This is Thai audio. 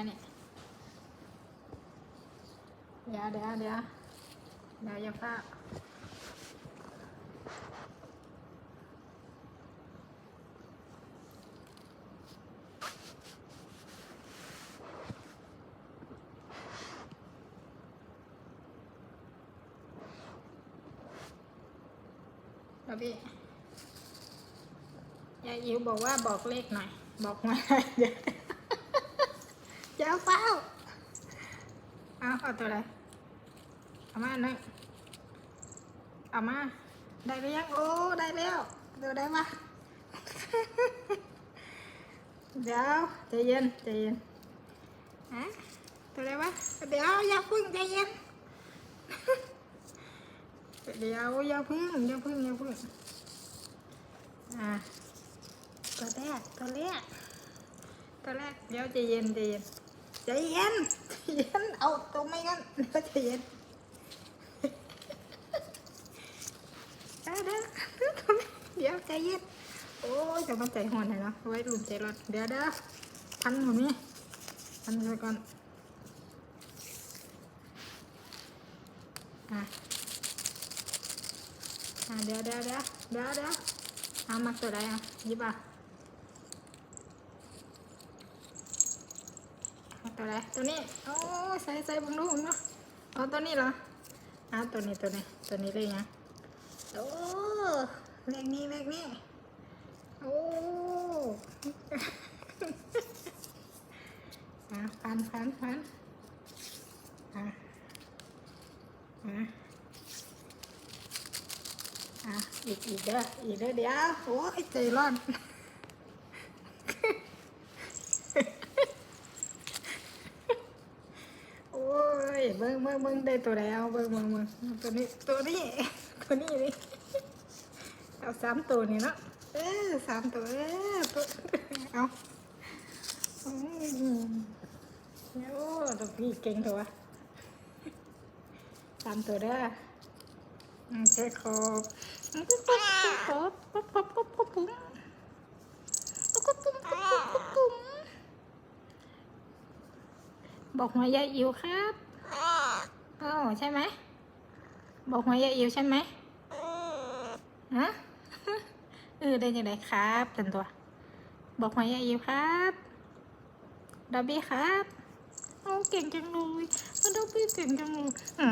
มานี่มานี่มานี่เดี๋ยวเดี๋ยวเดี๋ยวเดี๋ยวอย่าพลาดบอบบี้ยายอิ๋วบอกว่าบอกเลขหน่อย บอกมาเดี๋ยว จะเอาเป้าเอาเอาตัวอะไรเอามาหนึ่งเอามา ได้ไปยังโอ้ได้แล้วเดี๋ยวได้มาเดี๋ยวใจเย็นใจเย็นฮะตัวอะไรวะเดี๋ยวอย่าพึ่งใจเย็นเดี๋ยวอย่าพึ่งอย่าพึ่งอย่าพึ่งอะตัวแรกตัวแรกตัวแรกเดี๋ยวใจเย็นใจเย็น ใจเย็นใจเย็นเอาตัวไม่งั้นเดี๋ยวใจเย็นเดี๋ยวเดี๋ยวเดี๋ยวใจเย็นโอ้ยจะมาใจหอนเลยเนาะไว้ลุมใจร้อนเดี๋ยวเดี๋ยวพันหัวนี้พันไปก่อนอะอะเดี๋ยวเดี๋ยวเดี๋ยวเดี๋ยวเดี๋ยวเอามาตัวใดอะยิบอะเอา ตัวใดตัวนี้โอ้ใส่ใส่บังดูบังดูเอาตัวนี้เหรอเอาตัวนี้ตัวนี้ตัวนี้เลยนะโอ้เลขนี้เลขนี้โอ้อะพันพันพันอะอะอะอีกอีกเด้ออีกเด้อเดี๋ยวโอ้ยใจร้อน เบิ้งเบิ้งเบิ้งได้ตัวแล้วเบิ้งเบิ้งเบิ้งตัวนี้ตัวนี้ตัวนี้เลยเอาสามตัวนี่เนาะเออสามตัวเออตัวเอาโอ้ตัวพี่เก่งตัวสามตัวเด้อเช็คครบครบครบครบครบครบปุ้งครบปุ้งครบปุ้งบอกหัวยายอิ๋วครับ โอ้ใช่ไหมบอกหัวยายอิ๋วใช่ไหมฮะเออได้ยังไงครับเป็นตัว บอกหัวยายอิ๋วครับดับบี้ครับโอ้เก่งจังเลยดับบี้เก่งจังเลยอ